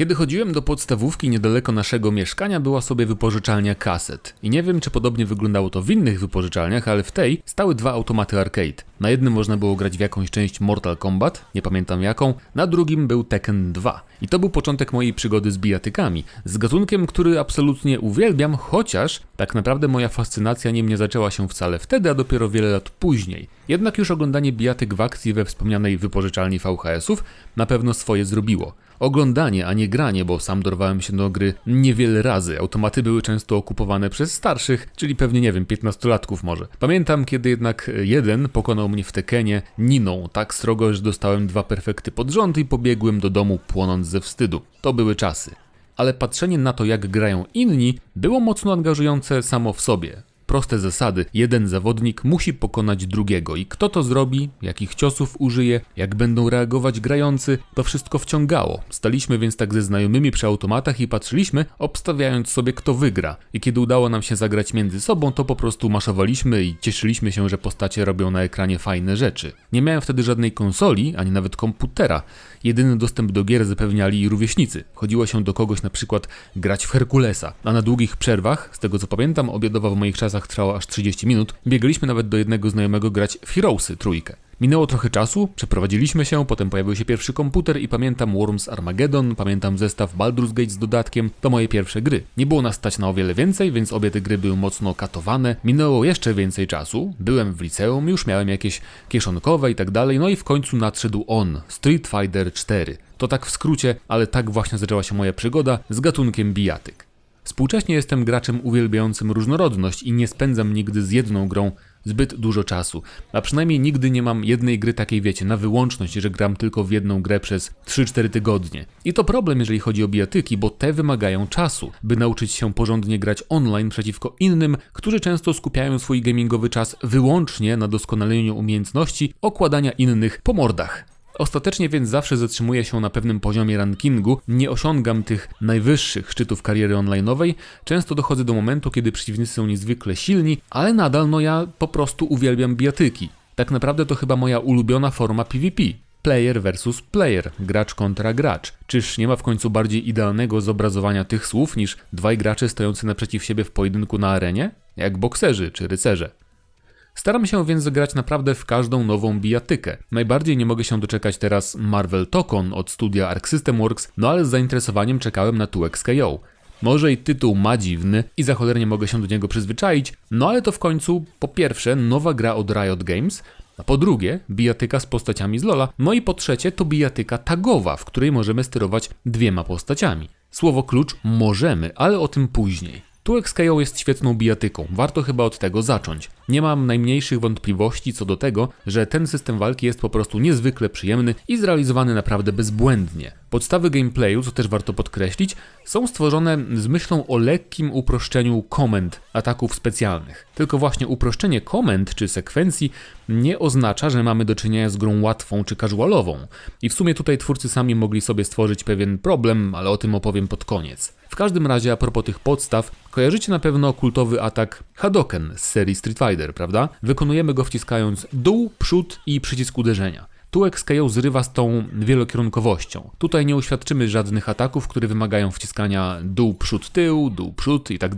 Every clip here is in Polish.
Kiedy chodziłem do podstawówki niedaleko naszego mieszkania była sobie wypożyczalnia kaset. I nie wiem, czy podobnie wyglądało to w innych wypożyczalniach, ale w tej stały dwa automaty arcade. Na jednym można było grać w jakąś część Mortal Kombat, nie pamiętam jaką, na drugim był Tekken 2. I to był początek mojej przygody z bijatykami, z gatunkiem, który absolutnie uwielbiam, chociaż tak naprawdę moja fascynacja nim nie zaczęła się wcale wtedy, a dopiero wiele lat później. Jednak już oglądanie bijatyk w akcji we wspomnianej wypożyczalni VHS-ów na pewno swoje zrobiło. Oglądanie, a nie granie, bo sam dorwałem się do gry niewiele razy. Automaty były często okupowane przez starszych, czyli pewnie nie wiem, 15-latków może. Pamiętam, kiedy jednak jeden pokonał mnie w Tekenie Niną tak srogo, że dostałem dwa perfekty pod rząd i pobiegłem do domu płonąc ze wstydu. To były czasy. Ale patrzenie na to, jak grają inni, było mocno angażujące samo w sobie proste zasady. Jeden zawodnik musi pokonać drugiego i kto to zrobi, jakich ciosów użyje, jak będą reagować grający, to wszystko wciągało. Staliśmy więc tak ze znajomymi przy automatach i patrzyliśmy, obstawiając sobie kto wygra. I kiedy udało nam się zagrać między sobą, to po prostu maszowaliśmy i cieszyliśmy się, że postacie robią na ekranie fajne rzeczy. Nie miałem wtedy żadnej konsoli, ani nawet komputera. Jedyny dostęp do gier zapewniali rówieśnicy. Chodziło się do kogoś na przykład grać w Herkulesa, a na długich przerwach, z tego co pamiętam, obiadowa w moich czasach trwała aż 30 minut, biegaliśmy nawet do jednego znajomego grać w Heroesy trójkę. Minęło trochę czasu, przeprowadziliśmy się, potem pojawił się pierwszy komputer i pamiętam Worms Armageddon, pamiętam zestaw Baldur's Gate z dodatkiem, to moje pierwsze gry. Nie było nas stać na o wiele więcej, więc obie te gry były mocno katowane. Minęło jeszcze więcej czasu, byłem w liceum, już miałem jakieś kieszonkowe i tak dalej, no i w końcu nadszedł on, Street Fighter 4. To tak w skrócie, ale tak właśnie zaczęła się moja przygoda z gatunkiem bijatyk. Współcześnie jestem graczem uwielbiającym różnorodność i nie spędzam nigdy z jedną grą zbyt dużo czasu. A przynajmniej nigdy nie mam jednej gry takiej, wiecie, na wyłączność, że gram tylko w jedną grę przez 3-4 tygodnie. I to problem, jeżeli chodzi o bijatyki, bo te wymagają czasu, by nauczyć się porządnie grać online przeciwko innym, którzy często skupiają swój gamingowy czas wyłącznie na doskonaleniu umiejętności okładania innych po mordach. Ostatecznie więc zawsze zatrzymuję się na pewnym poziomie rankingu, nie osiągam tych najwyższych szczytów kariery online'owej, często dochodzę do momentu, kiedy przeciwnicy są niezwykle silni, ale nadal no ja po prostu uwielbiam bijatyki. Tak naprawdę to chyba moja ulubiona forma PvP. Player versus player, gracz kontra gracz. Czyż nie ma w końcu bardziej idealnego zobrazowania tych słów niż dwaj gracze stojący naprzeciw siebie w pojedynku na arenie? Jak bokserzy czy rycerze. Staram się więc zagrać naprawdę w każdą nową bijatykę. Najbardziej nie mogę się doczekać teraz Marvel Tokon od studia Arc System Works, no ale z zainteresowaniem czekałem na 2XKO. Może i tytuł ma dziwny i za cholernie mogę się do niego przyzwyczaić, no ale to w końcu po pierwsze nowa gra od Riot Games, a po drugie bijatyka z postaciami z Lola, no i po trzecie to bijatyka tagowa, w której możemy sterować dwiema postaciami. Słowo klucz możemy, ale o tym później. 2XKO jest świetną bijatyką, warto chyba od tego zacząć. Nie mam najmniejszych wątpliwości co do tego, że ten system walki jest po prostu niezwykle przyjemny i zrealizowany naprawdę bezbłędnie. Podstawy gameplayu, co też warto podkreślić, są stworzone z myślą o lekkim uproszczeniu komend ataków specjalnych. Tylko właśnie uproszczenie komend czy sekwencji nie oznacza, że mamy do czynienia z grą łatwą czy casualową. I w sumie tutaj twórcy sami mogli sobie stworzyć pewien problem, ale o tym opowiem pod koniec. W każdym razie a propos tych podstaw, kojarzycie na pewno kultowy atak Hadoken z serii Street Fighter, prawda? Wykonujemy go wciskając dół, przód i przycisk uderzenia. Tu XKO zrywa z tą wielokierunkowością. Tutaj nie uświadczymy żadnych ataków, które wymagają wciskania dół, przód, tył, dół, przód i tak.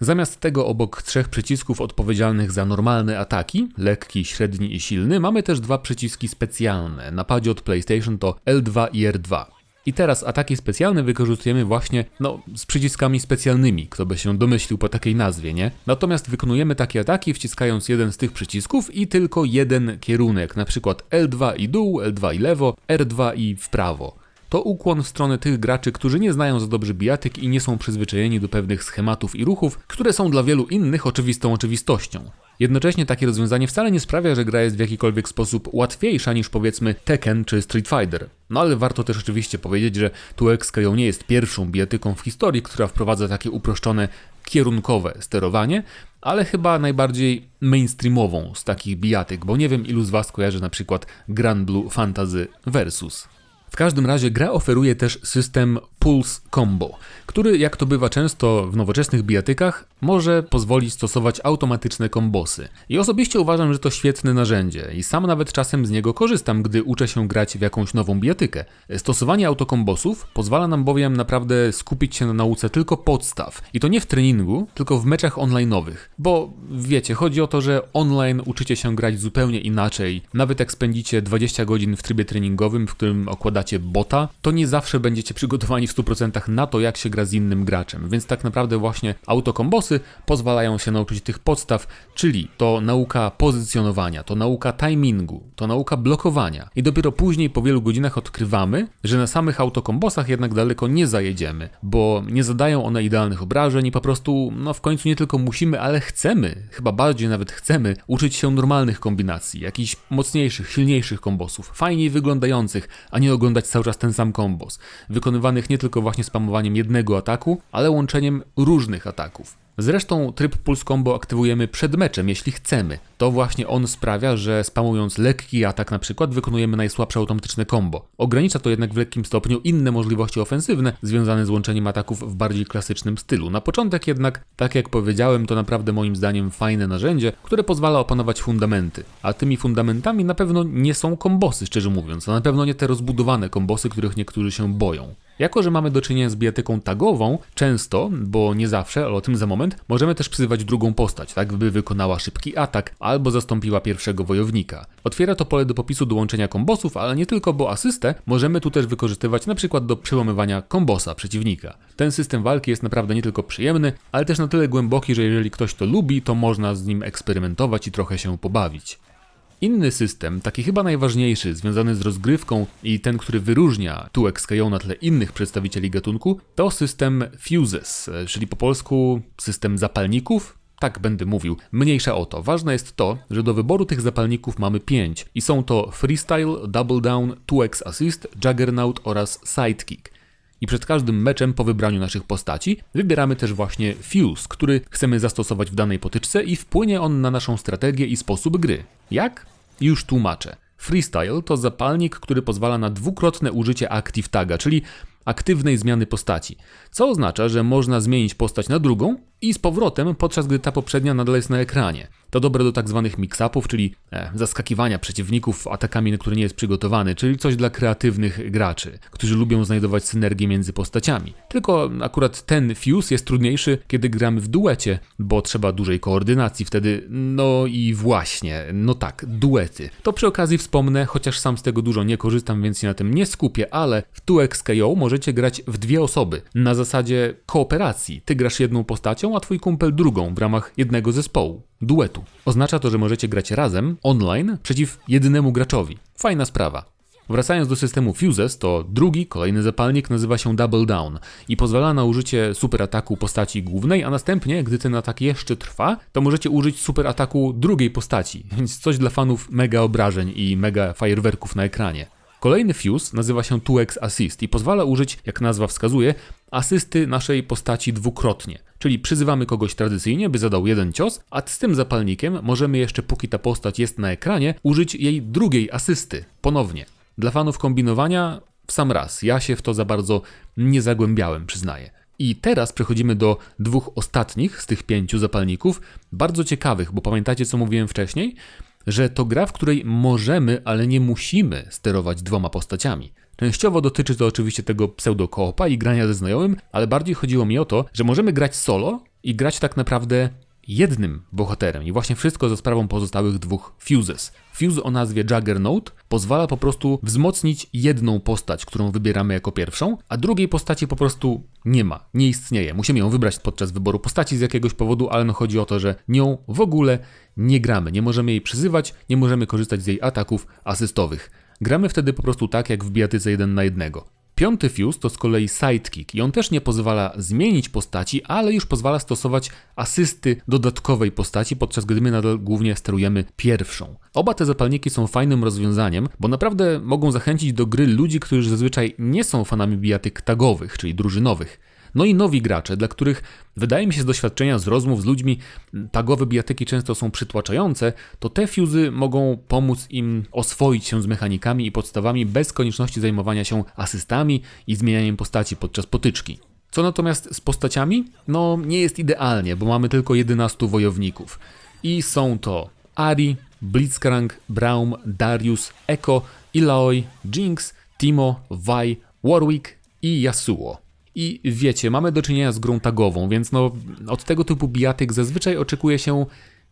Zamiast tego obok trzech przycisków odpowiedzialnych za normalne ataki, lekki, średni i silny, mamy też dwa przyciski specjalne. Na padzie od PlayStation to L2 i R2. I teraz ataki specjalne wykorzystujemy właśnie, no, z przyciskami specjalnymi, kto by się domyślił po takiej nazwie, nie? Natomiast wykonujemy takie ataki wciskając jeden z tych przycisków i tylko jeden kierunek, na przykład L2 i dół, L2 i lewo, R2 i w prawo. To ukłon w stronę tych graczy, którzy nie znają za dobrze bijatyk i nie są przyzwyczajeni do pewnych schematów i ruchów, które są dla wielu innych oczywistą oczywistością. Jednocześnie takie rozwiązanie wcale nie sprawia, że gra jest w jakikolwiek sposób łatwiejsza niż powiedzmy Tekken czy Street Fighter. No ale warto też oczywiście powiedzieć, że 2XKO nie jest pierwszą bijatyką w historii, która wprowadza takie uproszczone kierunkowe sterowanie, ale chyba najbardziej mainstreamową z takich bijatyk, bo nie wiem ilu z Was kojarzy na przykład Grand Blue Fantasy Versus. W każdym razie gra oferuje też system Pulse Combo, który jak to bywa często w nowoczesnych bijatykach, może pozwolić stosować automatyczne kombosy. I osobiście uważam, że to świetne narzędzie i sam nawet czasem z niego korzystam, gdy uczę się grać w jakąś nową bijatykę. Stosowanie autokombosów pozwala nam bowiem naprawdę skupić się na nauce tylko podstaw. I to nie w treningu, tylko w meczach online'owych. Bo wiecie, chodzi o to, że online uczycie się grać zupełnie inaczej. Nawet jak spędzicie 20 godzin w trybie treningowym, w którym okładacie bota, to nie zawsze będziecie przygotowani w 100% na to, jak się gra z innym graczem. Więc tak naprawdę właśnie autokombosy pozwalają się nauczyć tych podstaw, czyli to nauka pozycjonowania, to nauka timingu, to nauka blokowania. I dopiero później po wielu godzinach odkrywamy, że na samych autokombosach jednak daleko nie zajedziemy, bo nie zadają one idealnych obrażeń i po prostu, no w końcu nie tylko musimy, ale chcemy, chyba bardziej nawet chcemy, uczyć się normalnych kombinacji, jakichś mocniejszych, silniejszych kombosów, fajniej wyglądających, a nie oglądać cały czas ten sam kombos, wykonywanych nie tylko właśnie spamowaniem jednego ataku, ale łączeniem różnych ataków. Zresztą tryb Pulse Combo aktywujemy przed meczem, jeśli chcemy. To właśnie on sprawia, że spamując lekki atak na przykład wykonujemy najsłabsze automatyczne combo. Ogranicza to jednak w lekkim stopniu inne możliwości ofensywne związane z łączeniem ataków w bardziej klasycznym stylu. Na początek jednak, tak jak powiedziałem, to naprawdę moim zdaniem fajne narzędzie, które pozwala opanować fundamenty. A tymi fundamentami na pewno nie są kombosy, szczerze mówiąc, a na pewno nie te rozbudowane kombosy, których niektórzy się boją. Jako, że mamy do czynienia z bijatyką tagową, często, bo nie zawsze, ale o tym za moment, możemy też przyzywać drugą postać, tak by wykonała szybki atak albo zastąpiła pierwszego wojownika. Otwiera to pole do popisu do łączenia kombosów, ale nie tylko, bo asystę możemy tu też wykorzystywać na przykład do przełamywania kombosa przeciwnika. Ten system walki jest naprawdę nie tylko przyjemny, ale też na tyle głęboki, że jeżeli ktoś to lubi, to można z nim eksperymentować i trochę się pobawić. Inny system, taki chyba najważniejszy, związany z rozgrywką i ten, który wyróżnia TuXKO na tle innych przedstawicieli gatunku, to system Fuses, czyli po polsku system zapalników, tak będę mówił. Mniejsza o to. Ważne jest to, że do wyboru tych zapalników mamy 5 i są to Freestyle, Double Down, 2x Assist, Juggernaut oraz Sidekick. I przed każdym meczem po wybraniu naszych postaci wybieramy też właśnie Fuse, który chcemy zastosować w danej potyczce i wpłynie on na naszą strategię i sposób gry. Jak? Już tłumaczę. Freestyle to zapalnik, który pozwala na dwukrotne użycie Active Taga, czyli aktywnej zmiany postaci, co oznacza, że można zmienić postać na drugą i z powrotem, podczas gdy ta poprzednia nadal jest na ekranie. To dobre do tak zwanych mix-upów, czyli e, zaskakiwania przeciwników atakami, na które nie jest przygotowany, czyli coś dla kreatywnych graczy, którzy lubią znajdować synergię między postaciami. Tylko akurat ten fuse jest trudniejszy, kiedy gramy w duecie, bo trzeba dużej koordynacji wtedy. No i właśnie, no tak, duety. To przy okazji wspomnę, chociaż sam z tego dużo nie korzystam, więc się na tym nie skupię, ale w 2XKO możecie grać w dwie osoby, na zasadzie kooperacji. Ty grasz jedną postacią, a twój kumpel drugą w ramach jednego zespołu duetu. Oznacza to, że możecie grać razem, online, przeciw jedynemu graczowi. Fajna sprawa. Wracając do systemu Fuses, to drugi, kolejny zapalnik nazywa się Double Down i pozwala na użycie super ataku postaci głównej, a następnie, gdy ten atak jeszcze trwa, to możecie użyć super ataku drugiej postaci, więc coś dla fanów mega obrażeń i mega fajerwerków na ekranie. Kolejny fuse nazywa się 2x Assist i pozwala użyć, jak nazwa wskazuje, asysty naszej postaci dwukrotnie. Czyli przyzywamy kogoś tradycyjnie, by zadał jeden cios, a z tym zapalnikiem możemy jeszcze, póki ta postać jest na ekranie, użyć jej drugiej asysty ponownie. Dla fanów kombinowania w sam raz. Ja się w to za bardzo nie zagłębiałem, przyznaję. I teraz przechodzimy do dwóch ostatnich z tych pięciu zapalników, bardzo ciekawych, bo pamiętacie co mówiłem wcześniej? Że to gra, w której możemy, ale nie musimy sterować dwoma postaciami. Częściowo dotyczy to oczywiście tego pseudo-koopa i grania ze znajomym, ale bardziej chodziło mi o to, że możemy grać solo i grać tak naprawdę jednym bohaterem i właśnie wszystko za sprawą pozostałych dwóch fuses. Fuse o nazwie Juggernaut pozwala po prostu wzmocnić jedną postać, którą wybieramy jako pierwszą, a drugiej postaci po prostu nie ma, nie istnieje. Musimy ją wybrać podczas wyboru postaci z jakiegoś powodu, ale no chodzi o to, że nią w ogóle nie gramy, nie możemy jej przyzywać, nie możemy korzystać z jej ataków asystowych. Gramy wtedy po prostu tak jak w bijatyce 1 na 1. Piąty fuse to z kolei sidekick i on też nie pozwala zmienić postaci, ale już pozwala stosować asysty dodatkowej postaci, podczas gdy my nadal głównie sterujemy pierwszą. Oba te zapalniki są fajnym rozwiązaniem, bo naprawdę mogą zachęcić do gry ludzi, którzy zazwyczaj nie są fanami bijatyk tagowych, czyli drużynowych. No i nowi gracze, dla których wydaje mi się z doświadczenia, z rozmów z ludźmi, tagowe bijatyki często są przytłaczające, to te fuzy mogą pomóc im oswoić się z mechanikami i podstawami bez konieczności zajmowania się asystami i zmienianiem postaci podczas potyczki. Co natomiast z postaciami? No, nie jest idealnie, bo mamy tylko 11 wojowników. I są to Ari, Blitzcrank, Braum, Darius, Echo, Illaoi, Jinx, Timo, Vi, Warwick i Yasuo. I wiecie, mamy do czynienia z grą tagową, więc no od tego typu bijatyk zazwyczaj oczekuje się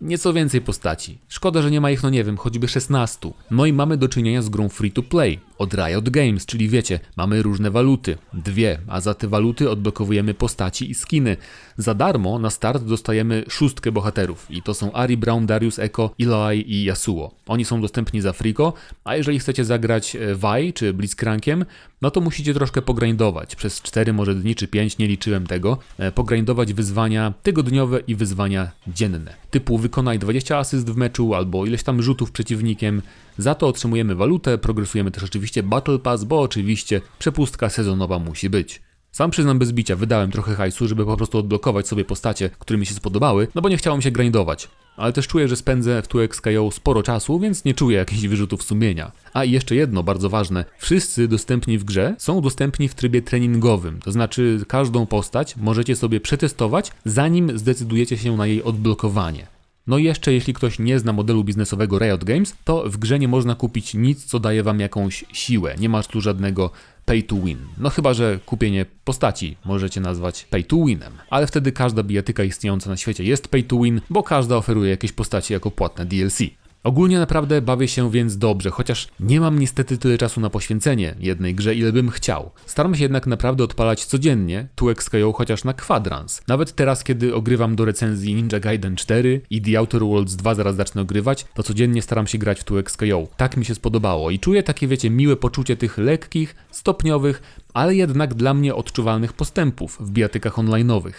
nieco więcej postaci. Szkoda, że nie ma ich, no nie wiem, choćby 16. No i mamy do czynienia z grą free to play od Riot Games, czyli wiecie, mamy różne waluty. Dwie, a za te waluty odblokowujemy postaci i skiny. Za darmo na start dostajemy szóstkę bohaterów i to są Ari, Brown, Darius, Echo, Eloy i Yasuo. Oni są dostępni za friko, a jeżeli chcecie zagrać e, Vi czy Blitzcrankiem, no to musicie troszkę pogrindować. Przez 4 może dni czy 5, nie liczyłem tego, e, pogrindować wyzwania tygodniowe i wyzwania dzienne. Typu wykonaj 20 asyst w meczu albo ileś tam rzutów przeciwnikiem. Za to otrzymujemy walutę, progresujemy też oczywiście Battle Pass, bo oczywiście przepustka sezonowa musi być. Sam przyznam bez bicia, wydałem trochę hajsu, żeby po prostu odblokować sobie postacie, które mi się spodobały, no bo nie chciało mi się grindować. Ale też czuję, że spędzę w 2XKO sporo czasu, więc nie czuję jakichś wyrzutów sumienia. A i jeszcze jedno bardzo ważne. Wszyscy dostępni w grze są dostępni w trybie treningowym, to znaczy każdą postać możecie sobie przetestować, zanim zdecydujecie się na jej odblokowanie. No i jeszcze jeśli ktoś nie zna modelu biznesowego Riot Games, to w grze nie można kupić nic, co daje wam jakąś siłę. Nie masz tu żadnego pay to win. No chyba, że kupienie postaci możecie nazwać pay to winem. Ale wtedy każda bijatyka istniejąca na świecie jest pay to win, bo każda oferuje jakieś postaci jako płatne DLC. Ogólnie naprawdę bawię się więc dobrze, chociaż nie mam niestety tyle czasu na poświęcenie jednej grze, ile bym chciał. Staram się jednak naprawdę odpalać codziennie 2XKO chociaż na kwadrans. Nawet teraz, kiedy ogrywam do recenzji Ninja Gaiden 4 i The Outer Worlds 2 zaraz zacznę ogrywać, to codziennie staram się grać w 2XKO. Tak mi się spodobało i czuję takie, wiecie, miłe poczucie tych lekkich, stopniowych, ale jednak dla mnie odczuwalnych postępów w bijatykach online'owych.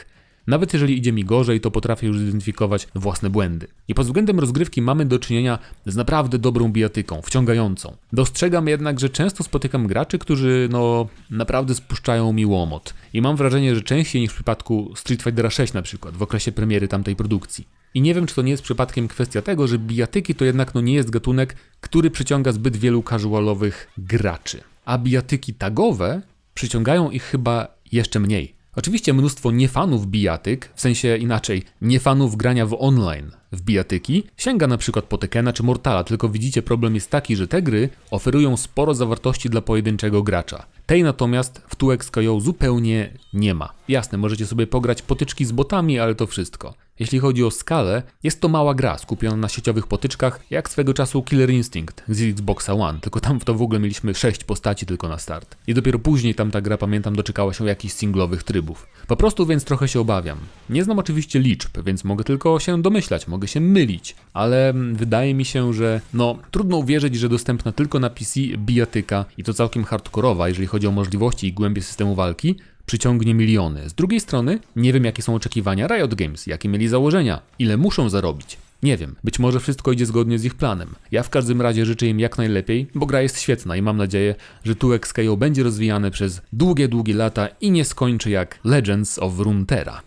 Nawet jeżeli idzie mi gorzej, to potrafię już zidentyfikować własne błędy. I pod względem rozgrywki mamy do czynienia z naprawdę dobrą bijatyką, wciągającą. Dostrzegam jednak, że często spotykam graczy, którzy no naprawdę spuszczają mi łomot. I mam wrażenie, że częściej niż w przypadku Street Fightera 6 na przykład, w okresie premiery tamtej produkcji. I nie wiem, czy to nie jest przypadkiem kwestia tego, że bijatyki to jednak no nie jest gatunek, który przyciąga zbyt wielu casualowych graczy. A bijatyki tagowe przyciągają ich chyba jeszcze mniej. Oczywiście mnóstwo niefanów bijatyk, w sensie inaczej, niefanów grania w online w bijatyki, sięga na przykład po Tekena czy Mortala, tylko widzicie problem jest taki, że te gry oferują sporo zawartości dla pojedynczego gracza. Tej natomiast w 2XKO zupełnie nie ma. Jasne, możecie sobie pograć potyczki z botami, ale to wszystko. Jeśli chodzi o skalę, jest to mała gra skupiona na sieciowych potyczkach, jak swego czasu Killer Instinct z Xboxa One, tylko tam w to w ogóle mieliśmy 6 postaci tylko na start. I dopiero później tam ta gra, pamiętam, doczekała się jakichś singlowych trybów. Po prostu więc trochę się obawiam. Nie znam oczywiście liczb, więc mogę tylko się domyślać, mogę się mylić, ale wydaje mi się, że no trudno uwierzyć, że dostępna tylko na PC bijatyka i to całkiem hardkorowa, jeżeli chodzi o możliwości i głębie systemu walki, przyciągnie miliony. Z drugiej strony, nie wiem jakie są oczekiwania Riot Games, jakie mieli założenia, ile muszą zarobić. Nie wiem, być może wszystko idzie zgodnie z ich planem. Ja w każdym razie życzę im jak najlepiej, bo gra jest świetna i mam nadzieję, że 2XKO będzie rozwijane przez długie, długie lata i nie skończy jak Legends of Runeterra.